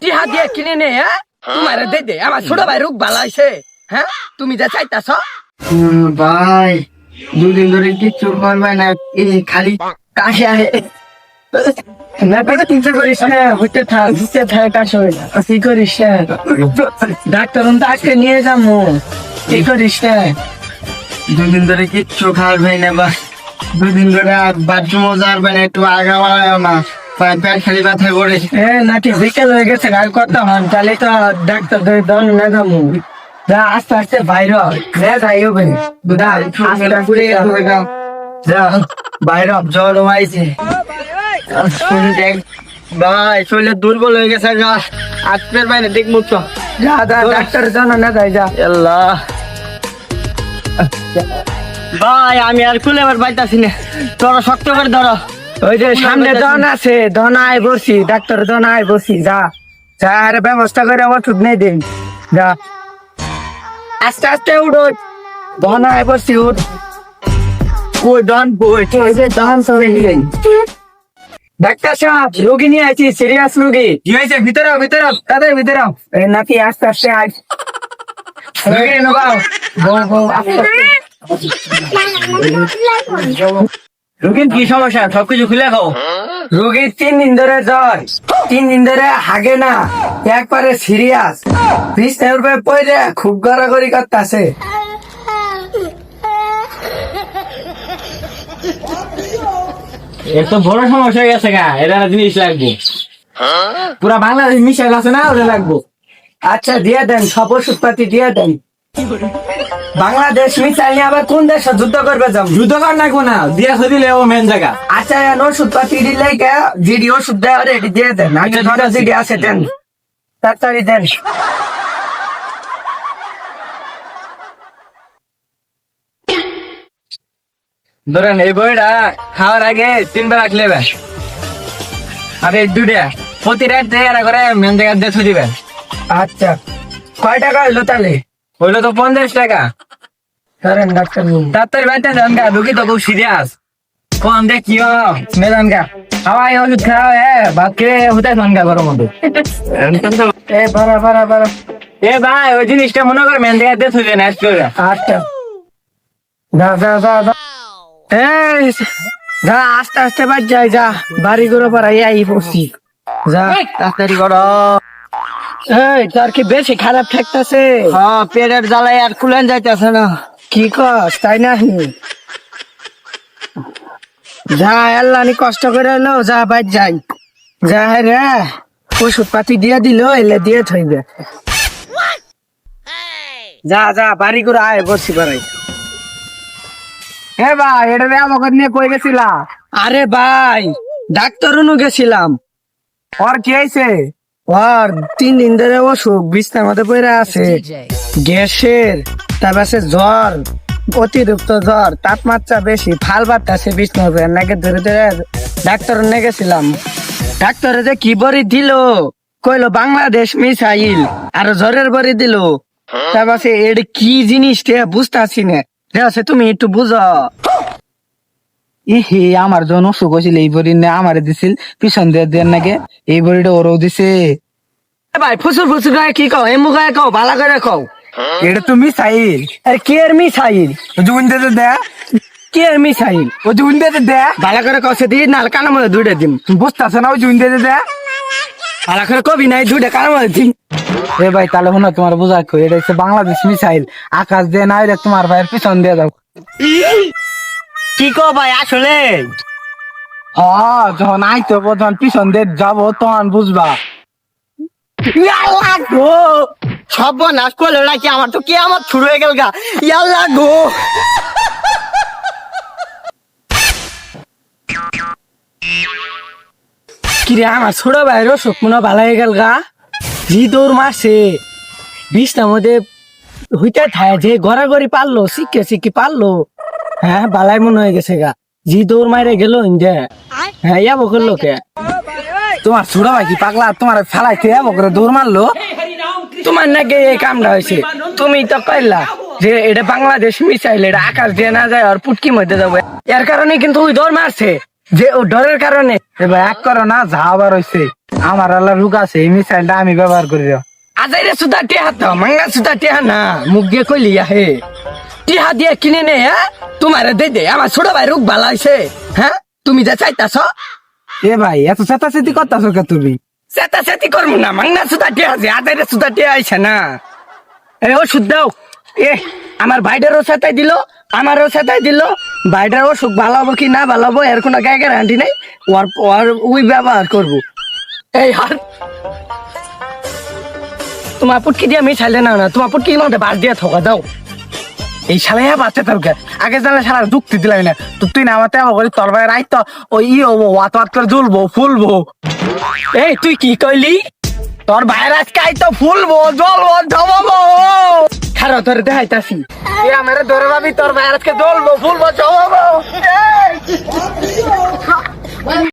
টিহা দিয়ে কিনে নে হ্যাঁ? তোমার দে দে, আমার ছোট ভাই রোগ বালাইছে হ্যাঁ? তুমি যা চাইতাছ। ভাই, দুদিন ধরে কিচ্ছু করবে না এই খালি কাশে আহে। আজকে নিয়ে কি করিস দুদিন কিচ্ছু খাওয়াবে না বা দুদিন ধরে বাথরুমও যাবে না, একটু আগা বাড়ায় না। পায়ে পেট খালি ব্যথা করে। এ নাকি বিকেল হয়ে গেছে আর করতে হন তাহলে তো ডাক্তার ধরে দন না যাব। যা আস্তে আস্তে বাইরে যা যাই হবে। যা আস্তে আস্তে যা বাইরে হ, হয়েছে দেখ- ভাই শরীরে দুর্বল হয়ে গেছে গা আজকের বাইরে দেখ মুখ যা যা ডাক্তার জানো না যাই যা। আল্লাহ ভাই আমি আর খুলে এবার পাইতাছি না। তোরা শক্ত করে ধরো। ওই যে সামনে দন আছে দনায় বসি ডাক্তার দনায় বসি যা। যা আরে ব্যবস্থা করে ওষুধ নেই দিন। যা। আস্তে আস্তে উঠো দনায় বসি উঠ। কই ডন বই ওই যে দন সরে গেলেন ডাক্তার সাহেব রোগী নিয়ে আছি সিরিয়াস রোগী। কি হয়েছে? ভিতরে ভিতরে তাড়াতাড়ি ভিতরে এই নাকি আস্তে আস্তে আজ রোগী এনে বাও। বউ বউ আস্তে আস্তে। রোগীর কি সমস্যা? সবকিছু খুলে খাও। রোগীর তিন দিন ধরে জ্বর, তিন দিন ধরে হাগে না, একবারে সিরিয়াস বিছনার উপরে পড়ে খুব গড়াগড়ি করতেছে। এর তো বড় সমস্যা হয়ে গেছে গা এটা জিনিস লাগবে। পুরা বাংলাদেশ মিশে গেছে না ওটা লাগবো। আচ্ছা দিয়ে দেন, সব ওষুধ পাতি দিয়ে দেন। বাংলাদেশ মিসাইল নিয়ে আবার কোন দেশে যুদ্ধ করবে যাব যুদ্ধ কর না কোনা দিয়া দিলে ও মেন জায়গা। আচ্ছা এখন ওষুধ পাতি দিলে জিডি ওষুধ দেওয়া রেডি দিয়ে দেন। আগে ধরো জিডি আছে দেন। তাড়াতাড়ি দেন। ধরেন এই বইটা খাওয়ার আগে তিনবার রাখলে বেশ। আর এই দুটা প্রতি রাত করে মেন জায়গা দিয়ে দিবেন আচ্ছা কয় টাকা হইল তাহলে? হইল তো পঞ্চাশ টাকা। ধরেন ডাক্তার বাবু। ডাক্তার বাইতে দেন গা রুগী তো খুব সিরিয়াস কোন দেখ কি মেদান গা। হাওয়াই ওষুধ খাওয়া হ্যাঁ ভাত খেয়ে হতে থান গা গরম মতো এ ভাই ওই জিনিসটা মনে করে মেন আচ্ছা। যা যা যা যা। এই যা আস্তে আস্তে বাজ যাই যা। বাড়ি পাড়াই আই পড়ছি। যা। তাড়াতাড়ি করো। এই তোর কি বেশি খারাপ ঠেকতেছে হ্যাঁ পেটের জ্বালায় আর কুলেন যাইতেছে না। কি কস তাই না যা আল্লাহ কষ্ট করে এলো যা বাজ যাই। যা রে ওষুধ পাতি দিয়ে দিল এলে দিয়ে থইবে। যা যা বাড়ি করে আয় বসি বাড়াই এ ভাই এটা রে আমাকে নিয়ে কই গেছিলা? আরে ভাই ডাক্তার গেছিলাম। ওর কি হয়েছে ওর তিন দিন ধরে অসুখ বিছনার মধ্যে পড়ে আছে। গ্যাসের তারপর আছে জ্বর, অতিরিক্ত জ্বর, তাপমাত্রা বেশি ফাল বিছনার উপরে নাকি ধরে ধরে ডাক্তার নিয়ে গেছিলাম। ডাক্তারে যে কি বড়ি দিল? কইলো, বাংলাদেশ মিসাইল। আর জ্বরের বড়ি দিল। তারপর এটা কি জিনিস বুঝতেছি না। সে তুমি একটু বুঝো। ইহে, আমার জন অসুখ হয়েছিল, এই বড়ি না আমারে দিছিল, পিছন দিয়ে দেন নাকি, এই বড়িটা ওরও দিছে। ভাই, ফুসুর ফুসুর কি কও? এমু কও? ভালো করে কও? এটা তো মিসাইল। আরে কে এর মিসাইল? জুন দিতে দে। কে এর মিসাইল? ও জুন দিতে দে। ভালো করে কষে নাহলে কানা মধ্যে দুইটা দিম। তুমি বুঝতেছ না ও জুন দিতে দে। ভালো করে কবি নাই দুইটা কানা মধ্যে দিম। এ ভাই তাহলে তোমার বোঝা কই এটা হচ্ছে বাংলাদেশ মিসাইল। আকাশ দিয়ে না হইলে তোমার ভাইয়ের পিছন দিয়ে যাও। কি কো ভাই আসলে? হ্যাঁ যখন আইতে যখন পিছন দিয়ে যাব তখন বুঝবা। গো! সব নাশ করল নাকি আমার? তো কি আমার শুরু হয়ে গেল গা। ইয়াল্লা গো। কিরে আমার ছোট মনে হয় ভালো হয়ে গেল গা? জি দৌড় মারছে বিষটার মধ্যে হইতে থাকে যে গড়াগড়ি পারল, শিখে শিখে পারল। হ্যাঁ বালাই মনে হয়ে গেছে গা। জি দৌড় মারে গেল ইন্দে হ্যাঁ ইয়াবো করল কে? তোমার ছোট ভাই কি পাগলা? তোমার ফেলাইতে যাব করে দৌড় মারলো? তোমার নাকি এই কামটা হয়েছে? তুমি তো কইলা যে এটা বাংলাদেশ মিসাইল এটা আকাশ দিয়ে না যায় আর পুটকি মধ্যে যাবে। এর কারণে কিন্তু ওই দৌড় মারছে। যে ও ডরের কারণে। এবার এক করো না যা আবার হয়েছে আমার আল্লাহ রুক আছে এই মিসাইলটা আমি ব্যবহার করি রে। আজাইরে সুদা টিহা তো মাঙ্গা সুদা টিহা না মুখ দিয়ে কইলি আহে। টিহা দিয়ে কিনে নে হ্যাঁ? তোমারে দে দে আমার ছোট ভাই রোগ বালাইছে হ্যাঁ? তুমি যা চাইতাছ। এ ভাই এত চেতাচেতি করতেছো কে তুমি? সেটা সেটি করব না, মাংনা সুদা আছে আজাইরে সুদা টিহা আইছে না। এ, ওষুধ দাও। এ, আমার ভাইটারও সেটাই দিল, আমারও সেটাই দিল। ভাইটার অসুখ ভালো হব কি না ভালো হব, এর কোনো গায়ে গ্যারান্টি নেই, ওর ওর ওই ব্যবহার এই তোমার পুটকি দিয়ে আমি ছাইলে না না, তোমার পুটকি মধ্যে বাদ দিয়ে থকা দাও। এই শালাই বাচ্চা তোর আগে জানলে সারা যুক্তি দিলাম না। তো তুই না আমাতে করি তোর ভাই রাইত ওই ই হব ওয়াত ওয়াত করে জ্বলবো, ফুলবো। এই, তুই কি কইলি? তোর ভাইয়ের আজকে আইতো ফুলবো, জ্বলবো, জমাবো। খারো, তোর দেখাইতাছি। আমার ধরে ভাবি তোর ভাই আজকে জ্বলবো, ফুলবো, জমাবো।